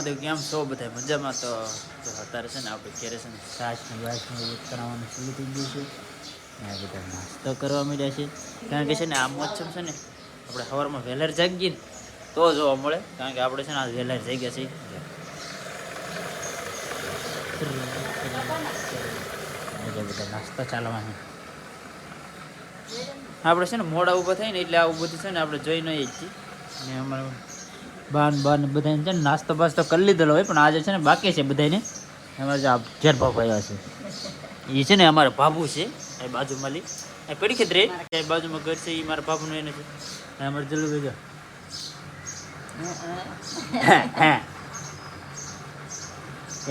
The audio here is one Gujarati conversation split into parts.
મહાદેવ, કેમ છો બધા? મજામાં? તો અત્યારે છે ને આપણે ઘેરે છે ને છાશ ને વાસ ને એવું બનાવવાનું શરૂ થઈ ગયું છે. આ બધા નાસ્તો કરવા માંડ્યા છે. કારણ કે છે ને આ મોસમ છે ને, આપણે સવારમાં વહેલાર જાગીએ ને, તો જોવા મળે. કારણ કે આપણે છે ને આ વહેલાર જાગ્યા છીએ. બધા નાસ્તો ચાલવા છે. આપણે છે ને મોડા ઊભા થાય ને એટલે આવું બધું છે ને આપણે જોઈ નહીં જ છીએ ને અમારે બાન બાન બધાને છે ને નાસ્તો બાસ્તો કરી લીધેલો હોય પણ આજે છે ને બાકી છે બધાને અમારે જે ઘેર ભાવ આવ્યા છે. એ છે ને અમારા ભાભુ છે એ બાજુમાં લી. એ પડી ખેતરે એ બાજુમાં ઘર છે એ મારા ભાભુનું એને છે. અમારે જલ્દી ભેગા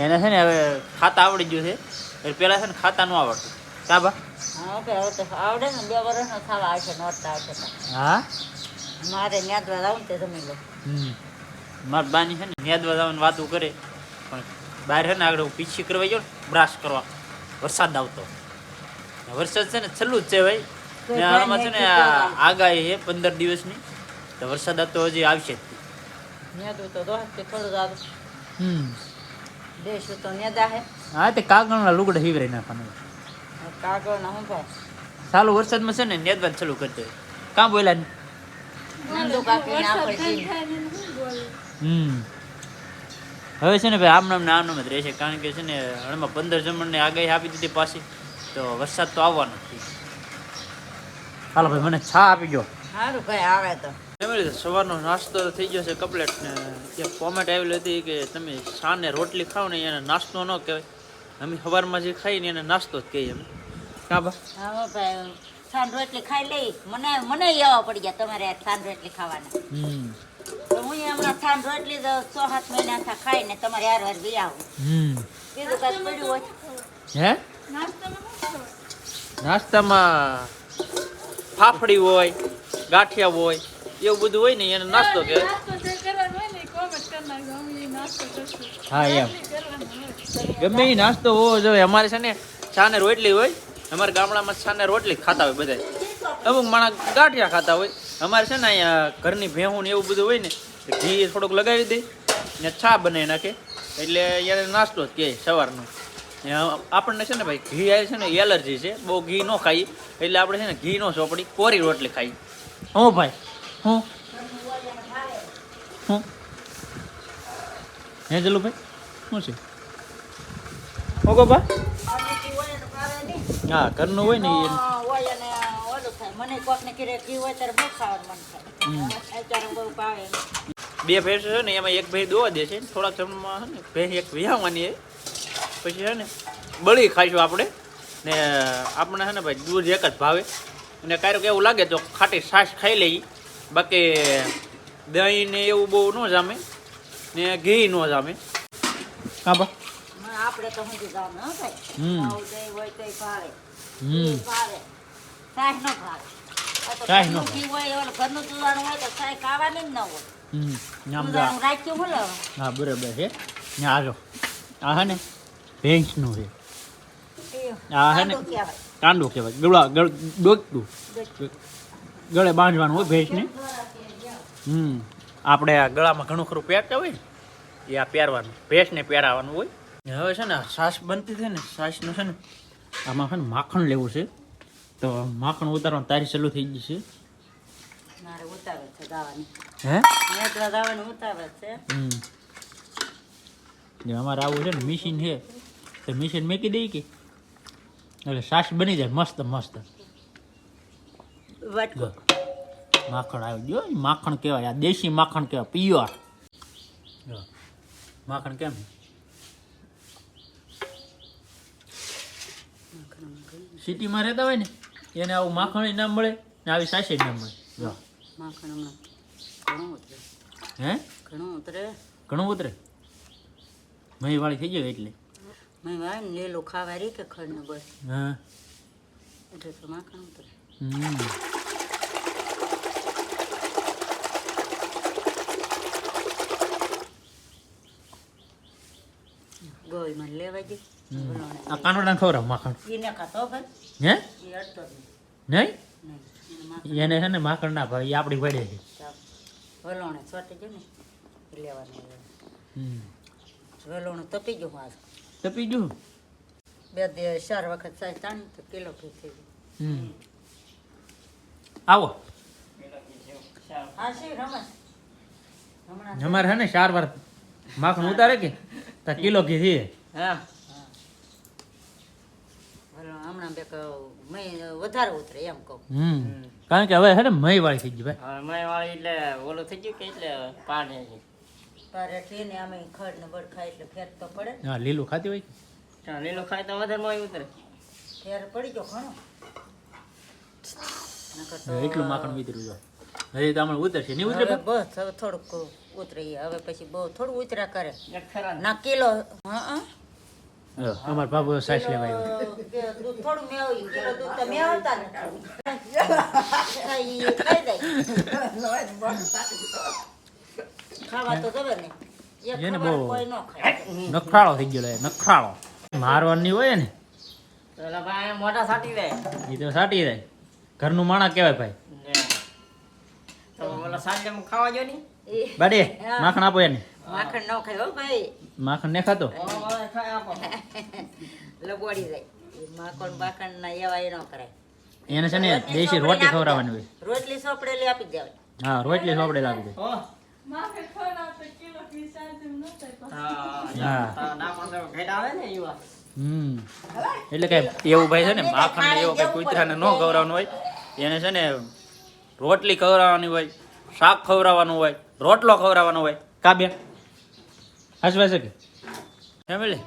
એને છે ને હવે ખાતા આવડી ગયું છે. એટલે પેલા છે ને ખાતા ન આવડતું. કા બા? આવડે ને બે વર્ષ ખાવા આવશે નોરતા આવશે હા? મારે ન્યાદવા આવું તે જમી લો. મારી બાની છે ને નેદવા વધાવવાની વાતો કરે. પણ બહાર છે ને આગળ હું પીછી કરવા ગયો બ્રાશ કરવા. વરસાદ આવતો. વરસાદ છે ને છેલ્લું જ છે ભાઈ. આમાં છે ને આગાહી છે પંદર દિવસની. તો વરસાદ આવતો હજી આવશે જ. ન્યાદા હે હા તે કાગળના લુગડા હીવરાઈ નાખવાના. કાગળ ના હું ભાઈ ચાલુ વરસાદમાં છે ને નેદવાનું ચાલુ કરી દે કાં બોલ્યા? ને હમ. હવે છે ને ભાઈ આમ નામ આમ નામ જ રહેશે. કારણ કે છે ને હમણાં પંદર જમણને આગાહી આપી દીધી પાછી. તો વરસાદ તો આવવાનો જ છે. હાલો ભાઈ મને છા આપી ગયો સારું ભાઈ આવે તો. ફેમિલી સવારનો નાસ્તો તો થઈ ગયો છે કપલેટ ને ત્યાં કોમેન્ટ આવેલી હતી કે તમે સાને રોટલી ખાવ ને એને નાસ્તો ન કહેવાય. અમે સવારમાં જે ખાઈ ને એને નાસ્તો જ કહીએ અમે કાં બા. હા ભાઈ સાંજ રોટલી ખાઈ લઈ. મને મને એવા પડી ગયા તમારે સાંજ રોટલી ખાવાના. હમ. હું હમણાં સાંજ રોટલી તો સાત મહિના થા ખાઈ ને તમારે યાર વાર બી આવું. હમ. કાંઈ પડ્યું હોય? હે? નાસ્તામાં ફાફડી હોય ગાંઠિયા હોય એવું બધું હોય ને એને નાસ્તો કે? હા એમ. ગમે એ નાસ્તો હોવો જોઈએ. અમારે છે ને છાને રોટલી હોય અમારા ગામડામાં છાને રોટલી ખાતા હોય બધા અમુક માણસ ગાંઠિયા ખાતા હોય. અમારે છે ને અહીંયા ઘરની ભેહું ને એવું બધું હોય ને ઘી થોડુંક લગાવી દે ને છા બનાવી નાખે. એટલે યાર નાસ્તો જ કહે સવારનો. આપણને છે ને ભાઈ ઘી આવે છે ને એલર્જી છે. બહુ ઘી ન ખાઈ એટલે આપણે છે ને ઘી નો ચોપડી કોરી રોટલી ખાઈ હું ભાઈ હું. હું. હે ચલો ભાઈ શું છે? ઓકો બા હા ઘરનું હોય ને એ. હા, હોય અને ઓલું થાય. મને કોકને કીધે ઘી હોય ત્યારે બહુ ખાવાનું મન થાય. અત્યારે બહુ ભાવે. નહીં. બે ભેંસ છે ને એમાં એક ભેંસ દોવા દે છે. થોડાક સમયમાં છે ને ભેંસ એક વિહાવાની એ પછી છે ને બળી ખાઈશું આપણે. ને આપણે છે ને ભાઈ દૂધ એક જ ભાવે. અને ક્યારેક એવું લાગે તો ખાટી છાશ ખાઈ લઈ બાકી દહીં ને એવું બહુ ન જામે. ને ઘી ન જામે. હા બા. આપણે તો સમજી જાવ હો ભાઈ. હમ. આવું દહીં હોય તોય ભાવે. હમ. ભાવે. છાશ ન ભાવે. તો છાશ ન હોય ઘરનું ચૂલાનું હોય તો છાશ ખાવાની જ ન હોય. ચૂલાનું રાખ્યું હું હા બરાબર છે. ને આ જો આ હે ને ભેંસનું છે. આ હે ને કહેવાય. કાંડું કહેવાય. ગળા ડોકતું ગળે બાંધવાનું હોય ભેંસને? હમ આપણે આ ગળામાં ઘણું ખરું પહેરતા હોય એ આ પહેરવાનું ભેંસને પહેરાવાનું હોય. હવે છે ને સાસ બનતી છે ને સાસનું છે ને આમાં છે ને માખણ લેવું છે. તો માખણ ઉતારવાનું તારી ચાલુ થઈ ગઈ છે. મારે છે હે? છે. હમ. અમારે આવું છે ને મિશીન છે. તો મિશીન મેકી દઈ કે? એટલે સાસ બની જાય મસ્ત મસ્ત. માખણ આવી ગયો માખણ કહેવાય આ દેશી માખણ કહેવાય પિયોર માખણ કેમ? સિટીમાં રહેતા હોય ને એને આવું માખણ ના મળે ને આવી સાસે ના મળે. જો. માખણ હમણાં ઘણું ઉતરે. હે? ઘણું ઉતરે. ઘણું ઉતરે? મહી વાળી થઈ જાય એટલે? મેં ભાઈ ને લીલું ખાવા કે ખડને બસ? હા. એટલે તો માખણ ઉતરે. હમ. ગોઈ મને લેવા દે. આ કાનોડા ખવડાવ માખણ. એને ખાતો ભાઈ હે? એ અડતો નહીં? નહીં. એને છે ને માખણ ના ભાવે એ આપણી વડે છે. વલોણે છોટી ગયું ને લેવાનું હમ. વેલોણું તપી ગયું આજ તપી ગયું? બે દિવસ ચાર વખત સાહેબ તાણી તો કિલો ફી થઈ ગયું. હમ. આવો. અમારે છે ને ચાર વાર માખણ ઉતારે કે તો કિલો ઘી થી હા. વધારે ઉતરે એમ કહું. હમ. કારણ કે હવે હે ને મય વાળી થઈ ગઈ ભાઈ. મય વાળી એટલે ઓલું થઈ ગયું કે એટલે પાડે છે? ને અમે ખડ ને બળ ખાય એટલે ફેર તો પડે. હા લીલું ખાતી હોય હા લીલું ખાય તો વધારે મય ઉતરે. ફેર પડી ગયો ઘણો. એટલું માખણ વિતર્યું જો. હજી તો આમાં ઉતરશે. નહીં ઉતરે હવે બસ હવે થોડુંક ઉતરે. હવે પછી બહુ થોડું ઉતર્યા કરે. એક ખરા ને. કિલો હા હા. અમાર બાબુ સાસ લેવા આવ્યો દૂધ થોડું મેળવ્યું કિલો દૂધ તો મેળવતા નથી ખાવા તો જવે ને એને બહુ- નખરાળો થઈ ગયો નખરાળો મારવાની હોય ને સાટી દે એ તો સાટી દે ઘરનું માણા કહેવાય ભાઈ. ને. તો ઓલા સાંજે ખાવા જો ને ઈ માખણ આપો એને. માખણ ન ખાય હો ભાઈ. માખણ ને ખાતો? લબોડી જાય માખણ બાખણ ના એવા એ ન કરાય. એને છે ને દેશી રોટલી રોટી ખવડાવવાની હોય. રોટલી સોપડેલી આપી દેવાય હા રોટલી સોપડેલી આપી દે. એટલે કઈ એવું ભાઈ છે ને માખણ ને એવું કઈ કૂતરાને ન ખવડાવવાનું હોય એને છે ને રોટલી ખવડાવવાની હોય શાક ખવડાવવાનું હોય રોટલો ખવડાવવાનો હોય. કાબ્યા હસવા છે કે? ફેમિલી,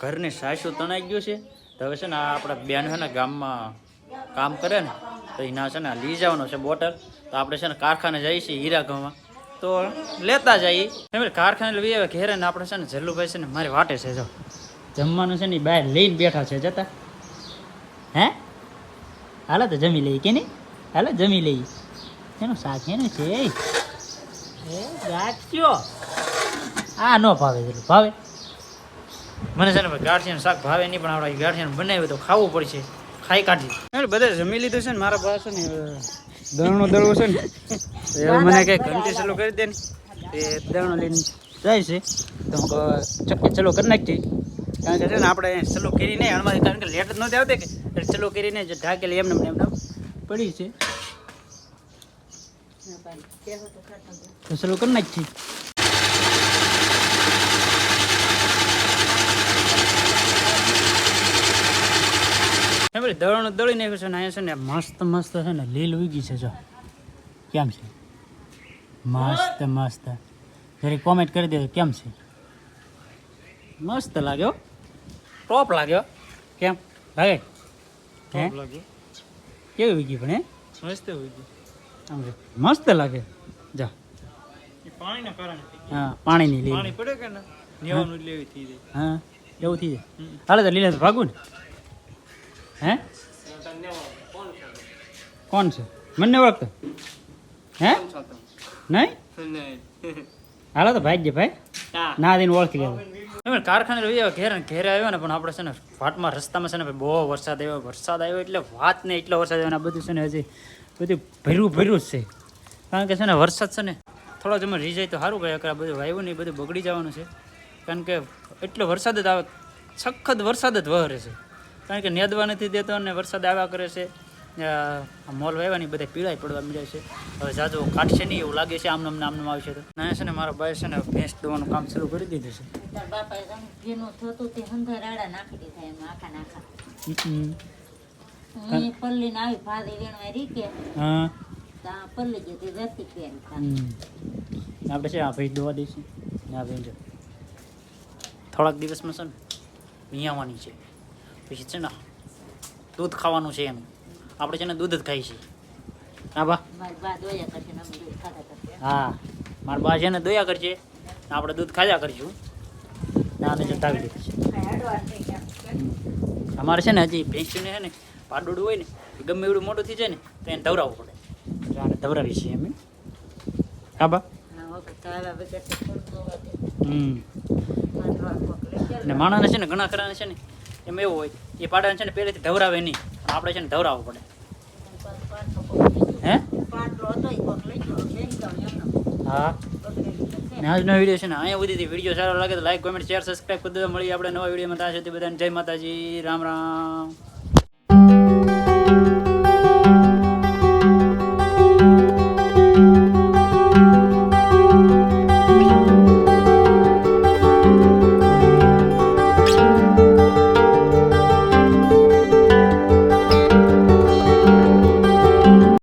ઘરની સાસુ તણાઈ ગયું છે. તો હવે છે ને આ આપણા બેન છે ને ગામમાં કામ કરે ને, તો એના છે ને લઈ જવાનો છે બોટલ. તો આપણે છે ને કારખાને જઈએ છીએ હીરા ગામમાં તો લેતા જઈએ. ફેમિલી, કારખાને લઈ આવે ઘેરે ને આપણે છે ને જલ્લુભાઈ છે ને મારી વાટે છે જો. જમવાનું છે ને બહાર લઈને બેઠા છે, જતા. હે? હાલો તો જમી લઈએ કે નહીં? હાલો, જમી લઈએ. એનું શાક એનું છે. એ ગાંઠિયો આ ન ભાવે એટલું. ભાવે? મને છે ને ભાઈ ગાંઠિયાનું શાક ભાવે નહીં પણ આપણે ગાંઠિયાનું બનાવ્યું તો ખાવું પડશે. ખાઈ કાઢી બધા જમી લીધું છે ને મારા પાસે ને દળનો દળવો છે ને એ મને કઈ ઘંટી ચાલુ કરી દે ને એ દળનો લઈને જાય છે. તો ચક્કી ચલો કરી નાખી કારણ કે છે ને આપણે ચલો કરી નહીં હણમાં કારણ કે લેટ જ નહોતી આવતી કે એટલે ચાલુ કરીને જે ઢાકેલી એમને એમને પડી છે. ચલો કરી નાખી ભાઈ દળણ દળી નાખ્યું છે ને અહીંયા છે ને મસ્ત મસ્ત છે ને લીલ ઉગી છે જો. કેમ છે? મસ્ત મસ્ત. જરી કોમેન્ટ કરી દેજો કેમ છે? મસ્ત લાગ્યો. ટોપ લાગ્યો. કેમ? લાગે હે? કેવી ઉગી પણ હે? મસ્ત ઉગી. આમ મસ્ત લાગે. જા. પાણીના કારણે હા પાણીની લીલ. પડે કે ના? નેવાનું લેવી થઈ જાય. હા એવું થઈ જાય. હાલે તો લીલા ભાગું ને. હે? કોણ છે? મને ઓળખતો હે? નહીં? હાલો તો ભાઈ ભાઈ. ના દઈને ઓળખી લેવું. કારખાને રહી આવ્યો ઘેર ઘેરે આવ્યો ને, પણ આપણે છે ને ફાટમાં રસ્તામાં છે ને ભાઈ બહુ વરસાદ આવ્યો. વરસાદ આવ્યો એટલે વાત ને એટલો વરસાદ આવ્યો બધું છે ને હજી બધું ભર્યું ભર્યું જ છે. કારણ કે છે ને વરસાદ છે ને થોડો તમે રહી જાય તો સારું કહે કે આ બધું વાયુ નહીં બધું બગડી જવાનું છે. કારણ કે એટલો વરસાદ જ આવે, સખત વરસાદ જ વહરે છે. કારણ કે નેદવા નથી દેતો અને વરસાદ આવ્યા કરે છે મોલ વાવ્યા ને બધા પીળાઈ પડવા મળે છે. હવે જાજો કાઢશે નહીં એવું લાગે છે આમનામ ને આવશે તો. ના છે ને મારા ભાઈ છે ને ભેંસ દોવાનું કામ શરૂ કરી દીધું છે. જેમ ઘીનું થતું તે હંધા રાડા નાખી દીધા એમાં આખા નાખા. હમ. હું પલ્લીને આવી ભાદી વીણવા રીકે હા. ત્યાં પલ્લી જતી પહેરી આપણે છે આ ભાઈ દોવા દઈશું. ને આ ભાઈ થોડાક દિવસમાં છે ને વિયાવાની છે. પછી છે ને દૂધ ખાવાનું છે એનું આપણે છે ને દૂધ જ ખાઈ છીએ હા બા? ને હા મારા બા છે ને દોયા કરશે. આપણે દૂધ ખાયા કરશું. ના થઈ ગયા અમારે છે ને હજી ભેંસીને છે ને પાડોડું હોય ને ગમે એવડું મોટું થઈ જાય ને તો એને ધવરાવવું પડે. આને ધવરાવી છીએ અમે હા બા? હમ. અને માણસને છે ને ઘણા ખરાને છે ને એમ એવું હોય. એ પાડાને છે ને પહેલેથી ધવરાવે નહીં. પણ આપણે છે ને ધવરાવવું પડે. હે? હા. તો આજનો વીડિયો છે ને અહીંયા સુધી વીડિયો સારો લાગે તો લાઈક કોમેન્ટ શેર સબસ્ક્રાઈબ કરી દેજો. મળી આપણે નવા વિડીયોમાં. ત્યાં સુધી બધાને જય માતાજી. રામ રામ.